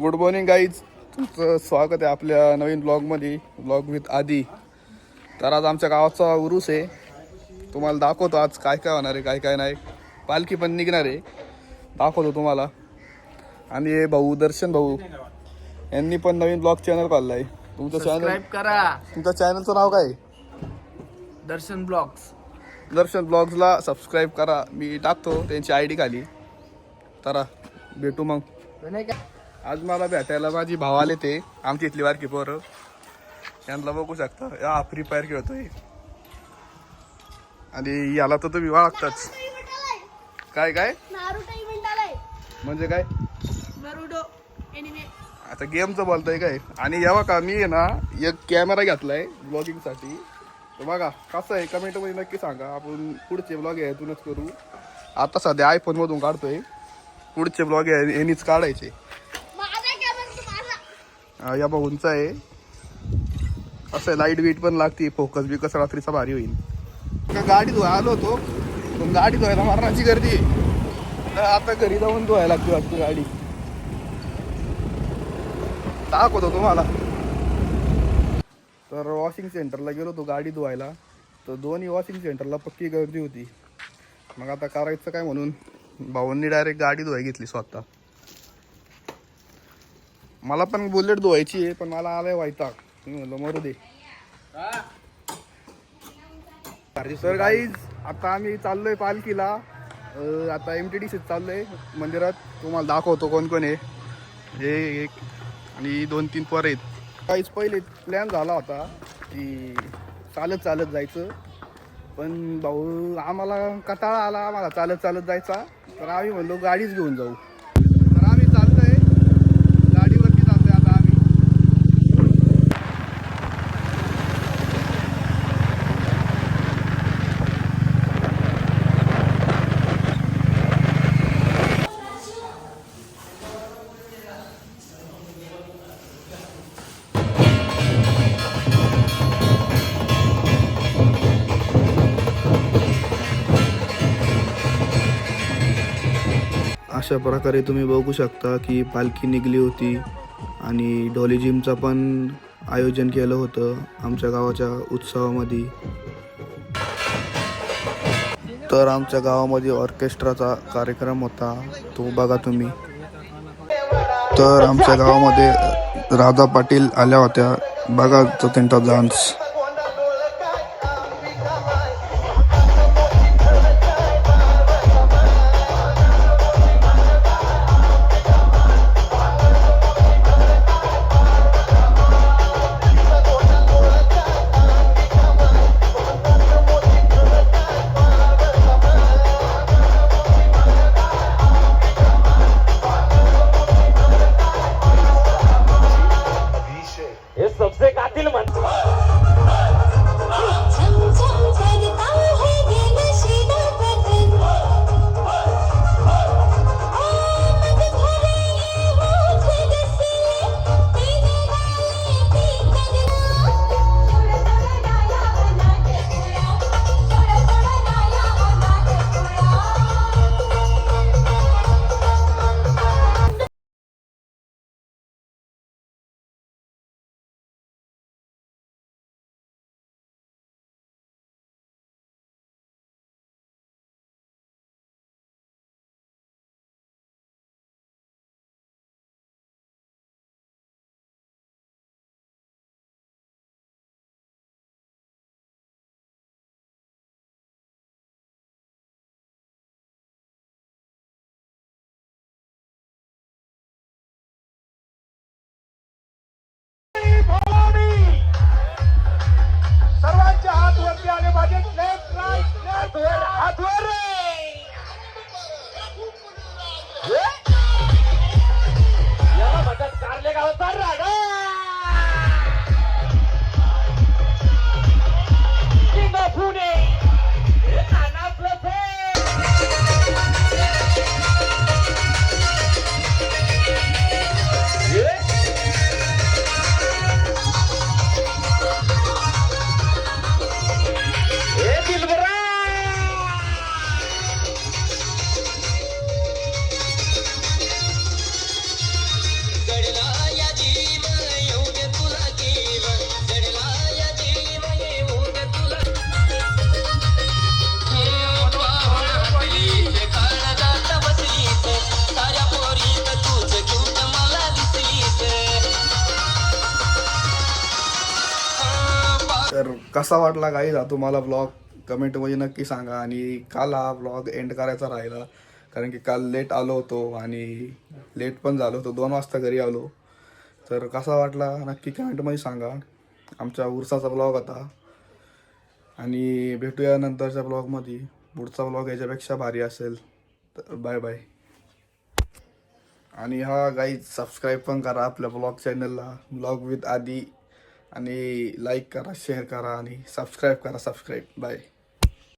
Good morning guys तुमचं स्वागत आहे आपल्या नवीन ब्लॉगमध्ये ब्लॉग विथ आदी. तर आज आमच्या गावाचा उरूस आहे. तुम्हाला दाखवतो आज काय काय होणार आहे काय काय नाही. पालखी पण निघणार आहे. दाखवतो तुम्हाला. आणि हे भाऊ दर्शन भाऊ यांनी पण नवीन ब्लॉग चॅनल काढला आहे तुमचं चॅनल सबस्क्राईब करा. तुमच्या चॅनलचं नाव काय? आहे? दर्शन ब्लॉग्स. दर्शन ब्लॉग्सला सबस्क्राईब करा. मी टाकतो त्यांची आय डी खाली. तर भेटू मग. आज मला भेटायला माझी भाव आले ते आमची इथली बारकी पोरं. यांना बघू शकता. या फ्री फायर खेळतोय. आणि याला तर तुम्ही वाळखताच काय काय? म्हणजे काय? आता गेमचं बोलतोय काय? आणि यावा का मी आहे ना एक कॅमेरा घेतलाय ब्लॉगिंगसाठी तर बघा कसं आहे कमेंटमध्ये नक्की सांगा. आपण पुढचे ब्लॉग यातूनच करू. आता सध्या आयफोनमधून काढतोय. पुढचे ब्लॉग यांनीच काढायचे माझा कॅमेरा तू माझा अं, या बघ उंच आहे. असं लाइट वेट पण लागते फोकस बिकस रात्रीचा भारी होईल. का गाडी धुवा आलो होतो. पण गाडी धुवायला मारण्याची गर्दी तर आता घरी जाऊन धुवायला लागते वाटतं गाडी. दाखवतो तुम्हाला. तर वॉशिंग सेंटरला गेलो होतो गाडी धुवायला. तर दोन्ही वॉशिंग सेंटरला पक्की गर्दी होती. मग आता करायचं काय म्हणून? भाऊंनी डायरेक्ट गाडी धुवाय घेतली स्वतः. मला पण बुलेट धुवायची आहे पण मला आलाय वायता मी म्हणलं मरू दे. सर गाईज आता आम्ही चाललोय पालखीला. आता एम टी डी सीत चाललोय मंदिरात. तुम्हाला दाखवतो कोण कोण आहे. हे एक आणि दोन तीन पर आहेत. काहीच पहिले प्लॅन झाला होता की चालत चालत जायचं. पण भाऊ आम्हाला कटाळा आला आम्हाला चालत चालत जायचा. तर आम्ही म्हणलो गाडीच घेऊन जाऊ. अशा प्रकारे तुम्ही बघू शकता की पालखी निघली होती आणि डॉली जिमचं पण आयोजन केलं होतं आमच्या गावाच्या उत्सवामध्ये. तर आमच्या गावामध्ये ऑर्केस्ट्राचा कार्यक्रम होता. तो बघा तुम्ही. तर आमच्या गावामध्ये राधा पाटील आल्या होत्या. बघा तो त्यांचा डान्स कसा वाटला काही तुम्हाला ब्लॉग कमेंटमध्ये नक्की सांगा आणि काल हा ब्लॉग एंड करायचा राहिला. कारण की काल लेट आलो होतो आणि लेट पण झालो होतो. दोन वाजता घरी आलो. तर कसा वाटला नक्की कमेंटमध्ये सांगा. आमच्या उरसाचा ब्लॉग आता आणि भेटूया नंतरच्या ब्लॉगमध्ये पुढचा ब्लॉग याच्यापेक्षा भारी असेल. तर बाय बाय आणि हा गाईज सबस्क्राईब पण करा आपल्या ब्लॉग चॅनलला ब्लॉग विथ आदी आणि लाईक करा शेअर करा आणि सबस्क्राईब करा सबस्क्राईब. बाय.